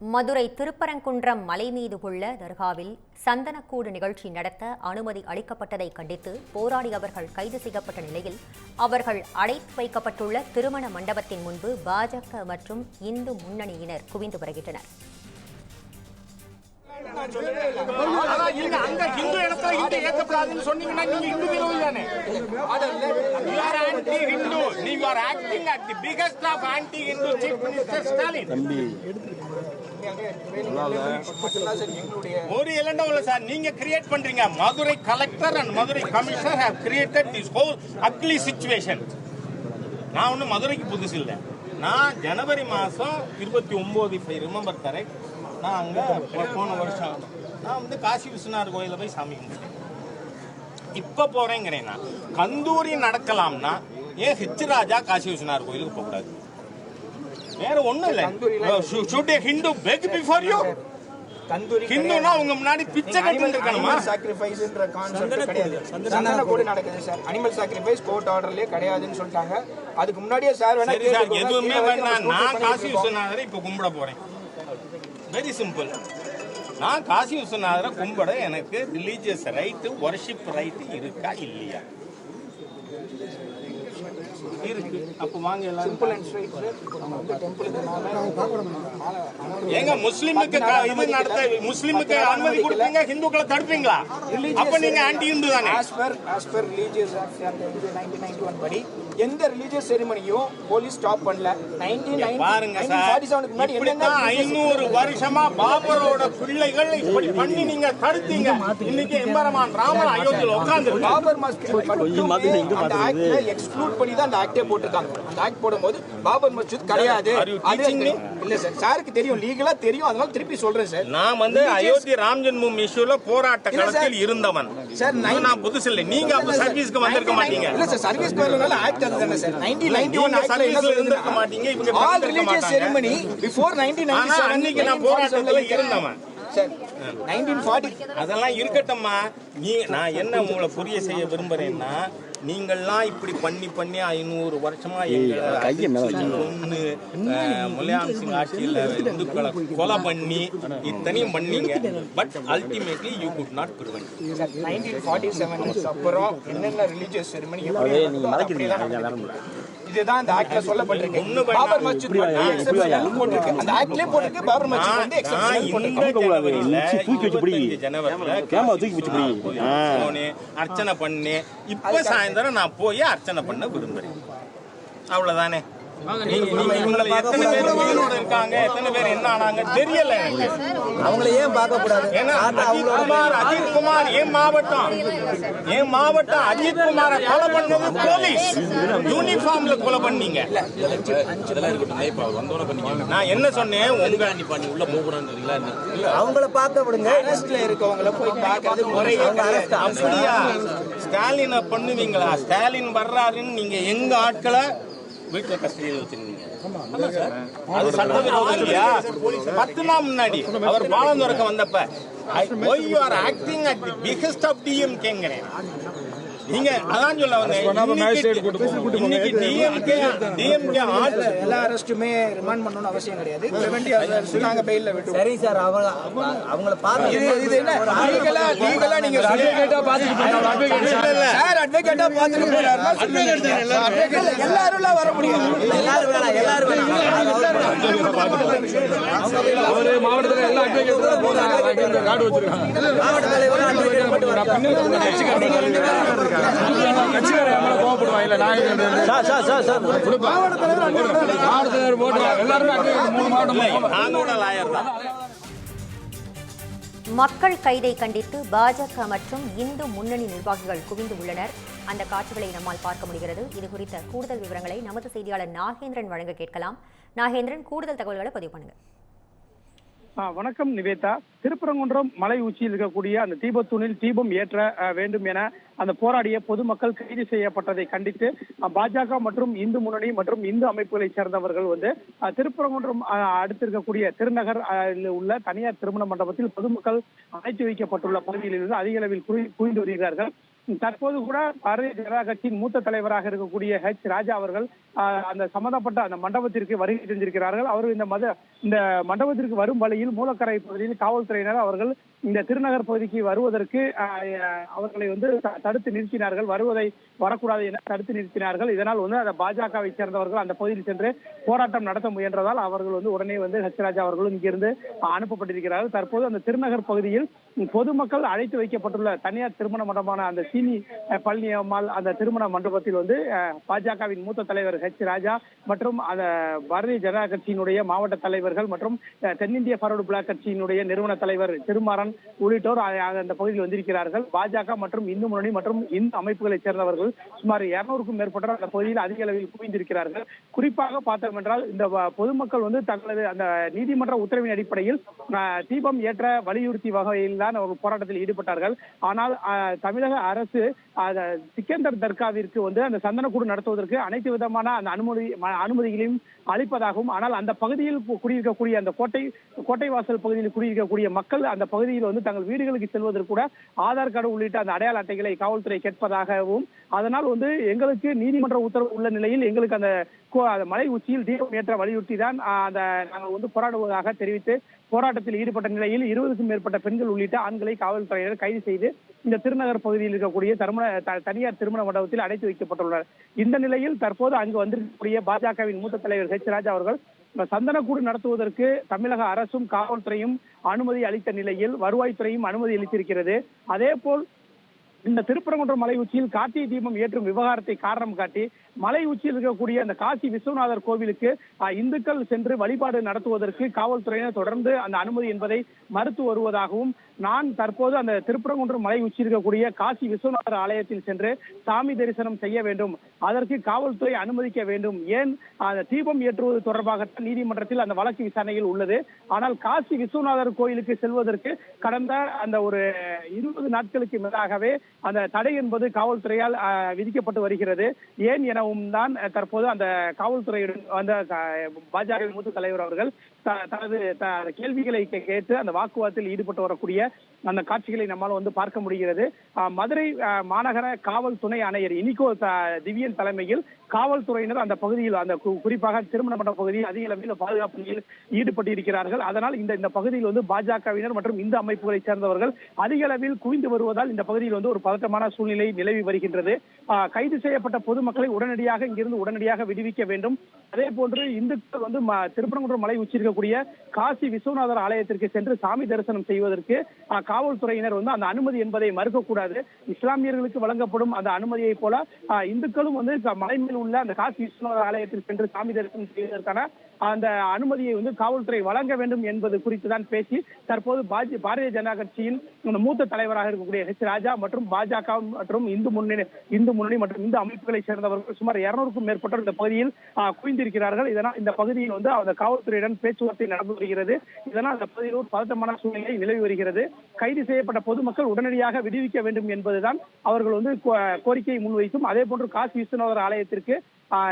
மதுரை திருப்பரங்குன்றம் மலை மீது உள்ள தர்காவில் சந்தனக்கூடு நிகழ்ச்சி நடத்த அனுமதி அளிக்கப்பட்டதை கண்டித்து போராடியவர்கள் கைது செய்யப்பட்ட நிலையில் அவர்கள் அடைத்து வைக்கப்பட்டுள்ள திருமண மண்டபத்தின் முன்பு பாஜக மற்றும் இந்து முன்னணியினர் குவிந்து வருகின்றனர் நீங்க ஒரு இலண்டம் இல்ல சார் நீங்க கிரியேட் பண்றீங்க. Madurai collector and Madurai commissioner have created this whole ugly situation நான் ஒன்றும் மதுரைக்கு புதுசு இல்லை. நான் ஜனவரி மாதம் இருபத்தி ஒம்பது இப்போ ரிமெம்பர் கரெக்ட் நான் அங்கே போன வருஷம். நான் வந்து காசி விஸ்வநாதர் கோயிலில் போய் சாமி கும்பிட்டேன். இப்போ போகிறேங்கிறேன் நான். கந்தூரி நடக்கலாம்னா ஏன் ஹெச் ராஜா காசி விஸ்வநாதர் கோயிலுக்கு போகக்கூடாது? வேற ஒன்றும் இல்லை. Shoot a Hindu peg before you tandoori ஹிந்துனா உங்க முன்னாடி பிச்சை கட்டி இருக்கணுமா சாக்ரிஃபைஸ்ன்ற கான்செப்ட் கிடையாது. சந்தன கூட நடக்குது சார் அனிமல் சாக்ரிஃபைஸ் கோர்ட் ஆர்டர்லயே கிடையாதுன்னு சொல்லிட்டாங்க. அதுக்கு முன்னாடியே சார் வேணா சரி சார் கேட்டுக்கோங்க. எதுவுமே நம்ம நான் காசி. விஸ்வநாதரை இப்போ கும்பிட போறேன். வெரி சிம்பிள் நான் காசி விஸ்வநாதரை கும்பிட எனக்கு ரிலீஜியஸ் ரைட்டு ஒர்ஷிப் ரைட்டு இருக்கா இல்லையா? இருக்கு. அப்போ வாங்க எல்லாரும். டெம்பிளுக்கு மாலை ஏங்க முஸ்லிமுக்கு இது நடத்த முஸ்லிமுக்கு அனுமதி கொடுப்பீங்க ஹிந்துக்களை தடுப்பீங்களா? அப்ப நீங்க ஆன்டி ஹிந்து தானே? As per religious act and nineteen ninety one படி எந்த ரிலீஜியஸ் செரிமனியும் போலீஸ் ஸ்டாப் பண்ணல. நைன்டீன் பாருங்க சார் முன்னாடி ஐநூறு வருஷமா பாபரோட பிள்ளைகள் இப்படி பண்ணி நீங்க தடுத்தீங்க. இன்னைக்கு எம்பரமான் ராமன் அயோத்தியில் உட்கார்ந்து பாபர் ஆக்ட்ல எக்ஸ்க்ளூட் பண்ணி தான் அந்த ஆக்டே போட்டிருக்காங்க. அந்த ஆக்ட் போடும்போது பாபர் மஸ்ஜித் கிடையாது. அது? இல்ல சார் சாருக்கு தெரியும். லீகலா தெரியும். அதனால திருப்பி சொல்றேன் சார். நான் வந்து அயோத்தி ராம் ஜென்மூமி இஷ்யூல போராட்ட சார். களத்தில் இருந்தவன். சார், நைன்- நான் புதுசு இல்லை. நீங்க அப்ப சர்வீஸ்க்கு வந்திருக்க மாட்டீங்க. இல்ல சார் சர்வீஸ் வரலனால ஆக்ட் அதுதானே சார். 1991 நீங்க ஆக்ட்ல என்ன service ல இருந்திருக்க மாட்டீங்க, இவங்க ஆல் ரிலீஜியஸ். செரிமனி பிஃபோர் ஆனா 1997 அன்னைக்கு நான் போராட்டத்துல இருந்தவன். சார் 1940 அதெல்லாம் இருக்கட்டும்மா. நீ நான் என்ன உங்களை புரிய செய்ய விரும்புறேன்னா நீங்கள்லாம் இப்படி பண்ணி பண்ணி ஐநூறு வருஷமா கொன்னு முலாயம் சிங் ஆட்சியில் இந்துக்களை கொலை பண்ணி இத்தனையும் பண்ணீங்க. But ultimately you could not prevent sir 1947 அப்புறம் என்னென்ன ரிலீஜியஸ் செரிமனி இதுதான் அந்த ஆக்ட்ல சொல்லப்பட்டிருக்கு. பாபர் மஸ்ஜித் போட்டிருக்கு. அந்த ஆக்ட்லயே போட்டிருக்கு பாபர் மஸ்ஜித் வந்து அர்ச்சனை பண்ணி இப்ப சாயந்தரம் நான் போய் அர்ச்சனை பண்ண விரும்புறேன். அவ்வளவுதானே? இருக்காங்க? எத்தனை பேர் என்ன ஆனாங்க? தெரியல அவங்கள ஏன் பார்க்க கூடாது? அஜித் குமார் அஜித் குமார் ஏன் மாவட்டம்? ஏன் மாவட்டம்? அஜித் குமாரை கொலை பண்ணது போலீஸ். யூனிஃபார்ம்ல கொலை பண்ணீங்க. நான் என்ன சொன்னேன்? உங்க அவங்கள பார்க்க விடுங்க. அரெஸ்ட்ல இருக்கவங்கள போய் பார்க்கறது முறையே. அப்படியா? ஸ்டாலினை பண்ணுவீங்களா? ஸ்டாலின் வர்றாருன்னு நீங்க எங்க ஆட்களை வீட்டுல கஸ்டடியில் வச்சிருந்தீங்க. பத்து நாள் முன்னாடி அவர் பாலம் திறக்க வந்தப்ப are acting at the biggest of டிஎம்கேங்கிறேன் நீங்க அதான் சொல்ல வந்தேன் இன்னைக்கு- இன்னைக்கு டிஎம்கே டிஎம்கே ஆட்சி எல்லா அரெஸ்ட்டுமே ரிமாண்ட் பண்ணணும்னு அவசியம் கிடையாது பிரிவென்டிவ் அரெஸ்ட் நாங்க பெயில்ல விட்டுருவோம் சரி சார் அவங்க அவங்க- அவங்கள பார்க்க இது இது என்ன லீகலா லீகலா நீங்க அட்வொகேட்டா பாத்துட்டு சார் அட்வொகேட்டா பாத்துட்டு சொல்லுங்க. எல்லாரும் வர முடியாது எல்லாரும் வேணாம் எல்லாரும் வேணாம் மாவட்ட தலைவர் advocate மட்டும் sir, sir, sir, sir. Lawyer தான் மக்கள் கைதை கண்டித்து பாஜக மற்றும் இந்து முன்னணி நிர்வாகிகள் குவிந்து உள்ளனர். அந்த காட்சிகளை நம்மால் பார்க்க முடிகிறது. இது குறித்த கூடுதல் விவரங்களை நமது செய்தியாளர் நாகேந்திரன் வழங்க கேட்கலாம். நாகேந்திரன் கூடுதல் தகவல்களை பதிவு பண்ணுங்க. வணக்கம் நிவேதா. திருப்பரங்குன்றம் மலை உச்சியில் இருக்கக்கூடிய அந்த தீபத்தூணில் தீபம் ஏற்ற வேண்டும் என அந்த போராடிய பொதுமக்கள் கைது செய்யப்பட்டதை கண்டித்து பாஜக மற்றும் இந்து முன்னணி மற்றும் இந்து அமைப்புகளைச் சேர்ந்தவர்கள் வந்து திருப்பரங்குன்றம் அடுத்திருக்கக்கூடிய திருநகர் உள்ள தனியார் திருமண மண்டபத்தில் பொதுமக்கள் அழைத்து வைக்கப்பட்டுள்ள பகுதியில் இருந்து அதிக அளவில் குவி- குவிந்து வருகிறார்கள். தற்போது கூட பாரதிய ஜனதா கட்சியின் மூத்த தலைவராக இருக்கக்கூடிய ஹெச் ராஜா அவர்கள் அந்த சம்பந்தப்பட்ட அந்த மண்டபத்திற்கு வருகை செஞ்சிருக்கிறார்கள் அவர் இந்த மத இந்த மண்டபத்திற்கு வரும் வழியில் மூலக்கரை பகுதியில் காவல்துறையினர் அவர்கள் இந்த திருநகர் பகுதிக்கு வருவதற்கு அவர்களை வந்து தடுத்து நிறுத்தினார்கள். வருவதை வரக்கூடாது என தடுத்து நிறுத்தினார்கள். இதனால் வந்து அந்த பாஜகவை சேர்ந்தவர்கள் அந்த பகுதியில் சென்று போராட்டம் நடத்த முயன்றதால் அவர்கள் வந்து உடனே வந்து ஹச் ராஜா அவர்களும் இங்கிருந்து அனுப்பப்பட்டிருக்கிறார்கள். தற்போது அந்த திருநகர் பகுதியில் பொதுமக்கள் அழைத்து வைக்கப்பட்டுள்ள தனியார் திருமண மண்டபமான அந்த சீனி பழனியம்மாள் பழனி அம்மாள் அந்த திருமண மண்டபத்தில் வந்து பாஜகவின் மூத்த தலைவர் ஹெச் ராஜா மற்றும் அந்த பாரதிய ஜனதா கட்சியினுடைய மாவட்ட தலைவர்கள் மற்றும் தென்னிந்திய ஃபார்வர்டு பிளாக் கட்சியினுடைய நிறுவன தலைவர் திருமாறன் உள்ளிட்டோர் அந்த பகுதியில் வந்திருக்கிறார்கள். பாஜக மற்றும் இந்து முன்னணி மற்றும் இந்து அமைப்புகளைச் சேர்ந்தவர்கள் சுமார் இருநூறுக்கும் மேற்பட்டோர் அந்த பகுதியில் அதிக அளவில் குவிந்திருக்கிறார்கள். குறிப்பாக பார்த்தோம் என்றால் இந்த வ- பொதுமக்கள் வந்து தங்களது அந்த நீதிமன்ற உத்தரவின் அடிப்படையில் தீபம் ஏற்ற வலியுறுத்தி வகையில் தான் ஒரு போராட்டத்தில் ஈடுபட்டார்கள். ஆனால் தமிழக அரசு சிக்கந்தர் தர்காவிற்கு வந்து அந்த சந்தனக்கூடு நடத்துவதற்கு அனைத்து விதமான அந்த அனுமதி அனுமதிகளையும் அளிப்பதாகவும் ஆனால் அந்த பகுதியில் கு- குடியிருக்கக்கூடிய அந்த கோட்டை கோட்டை வாசல் பகுதியில் குடியிருக்கக்கூடிய மக்கள் அந்த பகுதியில் வந்து தங்கள் வீடுகளுக்கு செல்வதற்கு கூட ஆதார் கார்டு உள்ளிட்ட அந்த அடையாள அட்டைகளை காவல்துறை கேட்பதாகவும் அதனால் வந்து எங்களுக்கு நீதிமன்ற உத்தரவு உள்ள நிலையில் எங்களுக்கு அந்த கோ- மலை உச்சியில் தீபம் ஏற்ற வலியுறுத்தி தான் அந்த நாங்கள் வந்து போராடுவதாக தெரிவித்து போராட்டத்தில் ஈடுபட்ட நிலையில் இருபதுக்கும் மேற்பட்ட பெண்கள் உள்ளிட்ட ஆண்களை காவல்துறையினர் கைது செய்து இந்த திருநகர் பகுதியில் இருக்கக்கூடிய திருமண த- தனியார் திருமண மண்டபத்தில் அடைத்து வைக்கப்பட்டுள்ளனர். இந்த நிலையில் தற்போது அங்கு வந்திருக்கக்கூடிய பாஜகவின் மூத்த தலைவர் ஹெச் ராஜா அவர்கள் சந்தனக்கூடு நடத்துவதற்கு தமிழக அரசும் காவல்துறையும் அனுமதி அளித்த நிலையில் வருவாய்த்துறையும் அனுமதி அளித்திருக்கிறது. அதே போல் இந்த திருப்பரங்குன்றம் மலை உச்சியில் கார்த்திகை தீபம் ஏற்றும் விவகாரத்தை காரணம் காட்டி மலை உச்சியில் இருக்கக்கூடிய அந்த காசி விஸ்வநாதர் கோவிலுக்கு இந்துக்கள் சென்று வழிபாடு நடத்துவதற்கு காவல்துறையினர் தொடர்ந்து அந்த அனுமதி என்பதை மறுத்து வருவதாகவும் நான் தற்போது அந்த திருப்பரங்குன்றம் மலை உச்சி இருக்கக்கூடிய காசி விஸ்வநாதர் ஆலயத்தில் சென்று சாமி தரிசனம் செய்ய வேண்டும். அதற்கு காவல்துறை அனுமதிக்க வேண்டும். ஏன்? அந்த தீபம் ஏற்றுவது தொடர்பாக நீதிமன்றத்தில் அந்த வழக்கு விசாரணையில் உள்ளது. ஆனால் காசி விஸ்வநாதர் கோயிலுக்கு செல்வதற்கு கடந்த அந்த ஒரு இருபது நாட்களுக்கு மேலாகவே அந்த தடை என்பது காவல்துறையால் அஹ், விதிக்கப்பட்டு வருகிறது. ஏன் எனவும் தான் தற்போது அந்த காவல்துறையுடன் அந்த பாஜக மூத்த தலைவர் அவர்கள் தனது கேள்விகளை கேட்டு அந்த வாக்குவாதத்தில் ஈடுபட்டு வரக்கூடிய அந்த காட்சிகளை நம்மால் வந்து பார்க்க முடிகிறது. மதுரை மாநகர காவல் துணை ஆணையர் இனிகோ திவ்யன் தலைமையில் காவல்துறையினர் அந்த பகுதியில் அந்த குறிப்பாக திருமண மண்ட பகுதியில் அதிக அளவில் பாதுகாப்பு பணியில் ஈடுபட்டு இருக்கிறார்கள் அதனால் இந்த இந்த பகுதியில் வந்து பாஜகவினர் மற்றும் இந்த அமைப்புகளை சேர்ந்தவர்கள் அதிக அளவில் குவிந்து வருவதால் இந்த பகுதியில் வந்து ஒரு பதட்டமான சூழ்நிலை நிலவி வருகின்றது. கைது செய்யப்பட்ட பொதுமக்களை உடனடியாக இங்கிருந்து உடனடியாக விடுவிக்க வேண்டும். அதே போன்று இந்துக்கள் வந்து திருப்பரங்குன்றம் மலை உச்சி இருக்கக்கூடிய காசி விஸ்வநாதர் ஆலயத்திற்கு சென்று சாமி தரிசனம் செய்வதற்கு காவல்துறையினர் வந்து அந்த அனுமதி என்பதை மறுக்கக்கூடாது. இஸ்லாமியர்களுக்கு வழங்கப்படும் அந்த அனுமதியை போல இந்துக்களும் வந்து மலை மேல் உள்ள அந்த காசி விஸ்வநாதர் ஆலயத்தில் சென்று சாமி தரிசனம் செய்வதற்கான அந்த அனுமதியை வந்து காவல்துறை வழங்க வேண்டும் என்பது குறித்து தான் பேசி தற்போது பாஜ- பாரதிய ஜனதா கட்சியின் மூத்த தலைவராக இருக்கக்கூடிய ஹெச் ராஜா மற்றும் பாஜக மற்றும் இந்து முன்னணி இந்து முன்னணி மற்றும் இந்து அமைப்புகளை சேர்ந்தவர்கள் சுமார் இருநூறுக்கும் மேற்பட்டோர் இந்த பகுதியில் குவிந்திருக்கிறார்கள். இதனால் இந்த பகுதியில் வந்து அந்த காவல்துறையுடன் பேச்சுவார்த்தை நடந்து வருகிறது. இதனால் அந்த பகுதியில் ஒரு பதட்டமான சூழ்நிலை நிலவி வருகிறது. கைது செய்யப்பட்ட பொதுமக்கள் உடனடியாக விடுவிக்க வேண்டும் என்பதுதான் அவர்கள் வந்து கோ- கோரிக்கையை முன்வைத்தும் அதே போன்று காசி விஸ்வநாதர் ஆலயத்திற்கு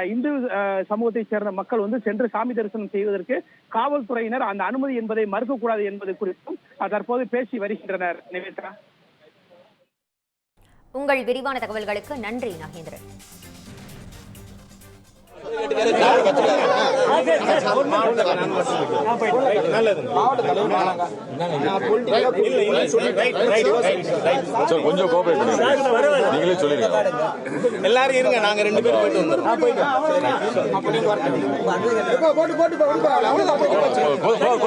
இந்து ஆஹ், சேர்ந்த மக்கள் வந்து சென்று சாமி தரிசனம் செய்வதற்கு காவல்துறையினர் அந்த அனுமதி என்பதை மறுக்கக்கூடாது என்பது குறித்தும் தற்போது பேசி வருகின்றனர். நிவேதா. உங்கள் விரிவான தகவல்களுக்கு நன்றி நாகேந்திரன். கொஞ்சம் கோஆபரேட் பண்ணுங்க நீங்களே சொல்லிருங்க எல்லாரும் இருங்க நாங்க ரெண்டு பேரும் போயிட்டு வந்துடுறோம். போட்டு போட்டு அவ்வளவுதான்